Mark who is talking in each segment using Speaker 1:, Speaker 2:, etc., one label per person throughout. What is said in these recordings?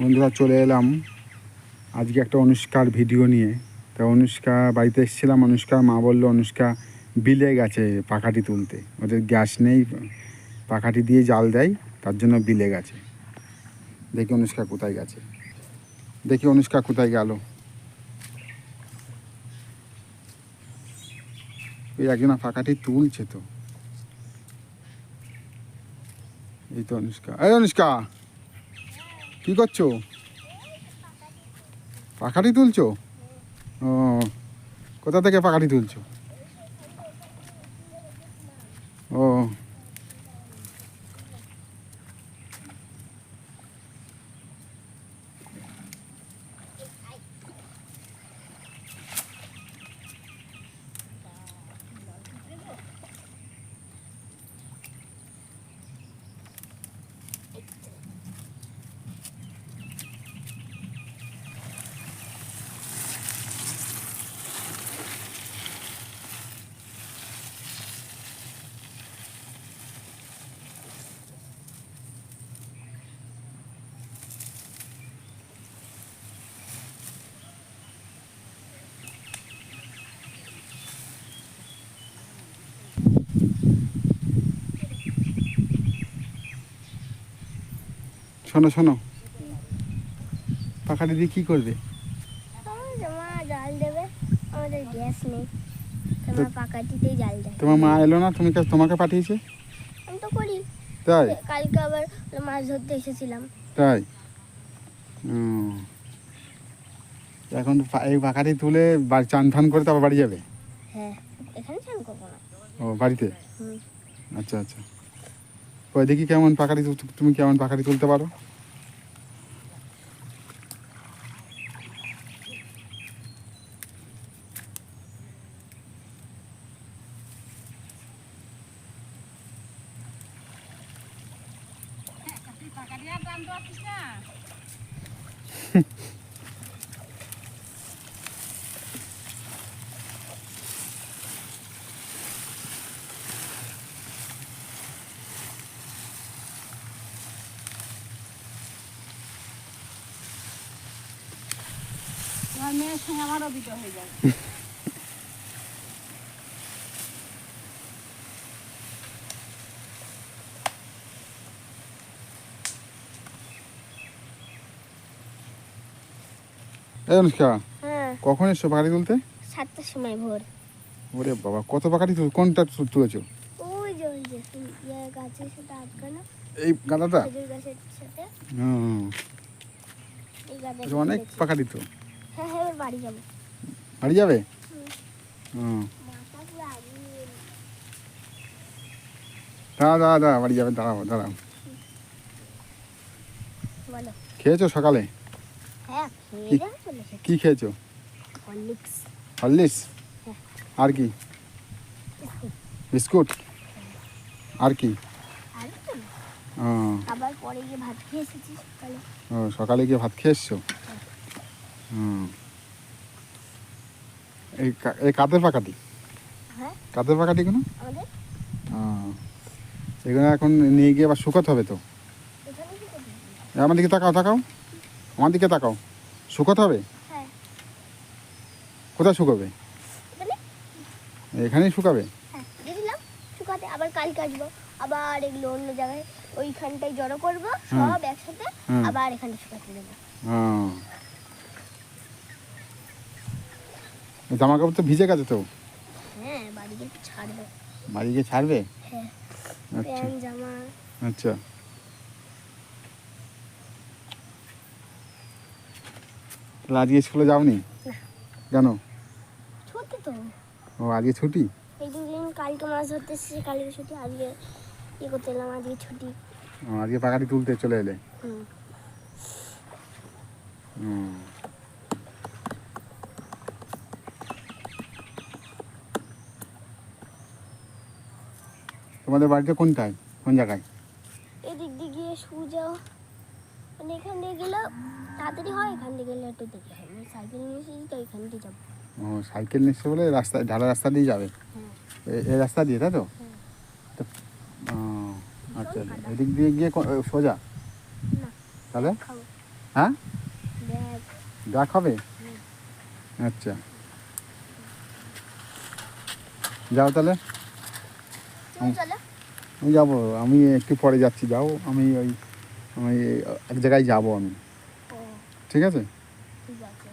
Speaker 1: বন্ধুরা চলে এলাম। আজকে একটা অনুষ্কার ভিডিও নিয়ে। তা অনুষ্কা, বাড়িতে এসেছিলাম অনুষ্কার মা বলল, অনুষ্কা, বিলে গেছে পাখাটি তুলতে। ওদের গ্যাস নেই, পাখাটি দিয়ে জাল দেয়, তার জন্য বিলে গেছে। দেখি অনুষ্কা কোথায় গেছে। দেখি অনুষ্কা কোথায় গেল। ওই একজনা পাখাটি তুলছে তো। এই তো অনুষ্কা। এই অনুষ্কা! কি করছ? পাখাটি তুলছো? ও কোথা থেকে পাখাটি তুলছো? ও শোনো শোনো। পাখাটি দিয়ে কী করবে?
Speaker 2: তোমার জাল দেবে আমাদের গ্যাস নেই তোমার পাকাটিতেই জাল দেয়।
Speaker 1: তোমার মা এলো না? তুমি কা- তোমাকে পাঠিয়েছে?
Speaker 2: আমি তো করি।
Speaker 1: তাই?
Speaker 2: কালকে আবার মাছ ধরতে এসেছিলাম।
Speaker 1: তাই। এখন এই পাখাটি তুলে বাড়ি চান ফান করে তারপর বাড়ি যাবে?
Speaker 2: হ্যাঁ এখানে চান করব না।
Speaker 1: ও বাড়িতে? আচ্ছা আচ্ছা। ওই দেখি কেমন পাখাটি তুমি কেমন পাখাটি তুলতে পারো?
Speaker 3: তোমার মেয়ের সঙ্গে আমারও বিয়ে হয়ে যাবে।
Speaker 1: এই অনুষ্কা
Speaker 2: হ্যাঁ।
Speaker 1: কখন এসো পাখাটি তুলতে?
Speaker 2: সাতটার সময় ভোর।
Speaker 1: ওরে বাবা কত পাখাটি তুল কোনটা তুলেছো?
Speaker 2: ওই যে ওই যে ইয়ে গাছের সাথে আটকানো
Speaker 1: এই গাঁদাটা? হুম। অনেক পাখাটি তো।
Speaker 2: বাড়ি যাব।
Speaker 1: বাড়ি যাবে? হুম। দাঁড়া দাঁড়া দাঁড়া বাড়ি যাবে দাঁড়াও দাঁড়াও। খেয়েছো সকালে?
Speaker 2: হ্যাঁ
Speaker 1: কি খেয়েছো?
Speaker 2: হরলিক্স।
Speaker 1: হরলিক্স? আর কি? বিস্কুট? আর কি?
Speaker 2: সকালে
Speaker 1: গিয়ে ভাত খেয়ে এসছো হুম। এই এই কাদের পাকাটি
Speaker 2: হ্যাঁ?
Speaker 1: কাদের পাকাটি কোনো এগুলো এখন নিয়ে গিয়ে আবার শুকাতে হবে তো। আমার দিকে তাকাও তাকাও। আমার দিকে তাকাও। শুকাতে হবে?
Speaker 2: হ্যাঁ।
Speaker 1: কোথায় শুকাবে? এখানেই শুকাবে?
Speaker 2: হ্যাঁ শুকাতে আবার কালকে আসব। আবার এগুলো অন্য জায়গায় ওইখানটায় জড়ো করব। সব একসাথে আবার এখানে শুকাতে দেবো
Speaker 1: হ্যাঁ জামা কাপড় তো ভিজে গেছে তো?
Speaker 2: হ্যাঁ বাড়ি গিয়ে ছাড়বো।
Speaker 1: বাড়ি গিয়ে ছাড়বে?
Speaker 2: হ্যাঁ
Speaker 1: আচ্ছা।
Speaker 2: জামা।
Speaker 1: আচ্ছা। তাহলে আজকে স্কুলে যাওনি? কেন?
Speaker 2: ছুটি তো।
Speaker 1: ও আজকে ছুটি?
Speaker 2: এই দুদিন কালকে মাছ ধরতে এসেছি কালকে ছুটি আজকে ইয়ে করতে এলাম আজকে ছুটি।
Speaker 1: ও, আজকে পাখাটি তুলতে চলে এলে।
Speaker 2: হুম।
Speaker 1: তোমাদের বাড়িতে কোনটায়? কোন জায়গায়?
Speaker 2: এদিক দিয়ে গিয়ে সোজা মানে এখান দিয়ে গেলে তাড়াতাড়ি হয় এখান দিয়ে গেলে একটু দেরি হয়। আমি সাইকেল নিয়ে এসেছি তো এখান দিয়ে যাব।
Speaker 1: ও সাইকেল নিচ্ছে বলে রাস্তা ঢালা রাস্তা দিয়ে যাবে?
Speaker 2: হ্যাঁ।
Speaker 1: এই রাস্তা দিয়ে তাই তো?
Speaker 2: হ্যাঁ।
Speaker 1: তো, ও, আচ্ছা এদিক দিয়ে গিয়ে সোজা? তাহলে? হ্যাঁ? ব্যাক হবে? আচ্ছা। যাও তাহলে। আমি যাব আমি একটু পরে যাচ্ছি যাও আমি ওই আমি এক জায়গায় যাব আমি। ঠিক আছে?
Speaker 2: ঠিক আছে।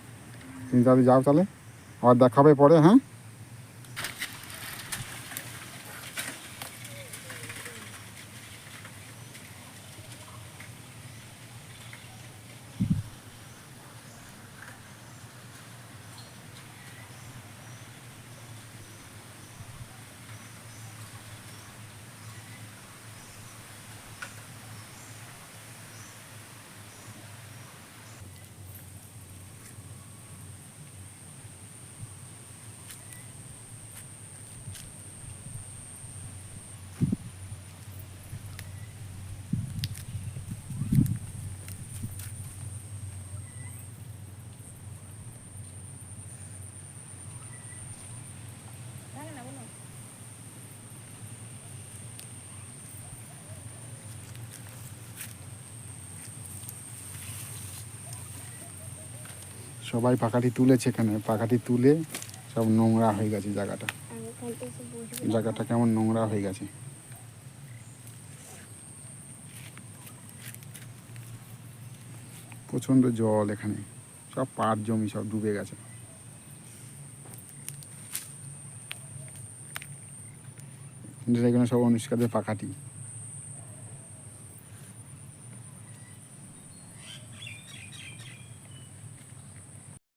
Speaker 1: তুমি তাহলে যাও তাহলে আবার দেখাবে পরে হ্যাঁ? সবাই পাখাটি তুলেছে এখানে। পাখাটি তুলে সব নোংরা হয়ে গেছে জায়গাটা। জায়গাটা কেমন নোংরা হয়ে গেছে। প্রচণ্ড জল এখানে। সব পাট জমি সব ডুবে গেছে। এখানে সব অনুষ্কাদের পাখাটি।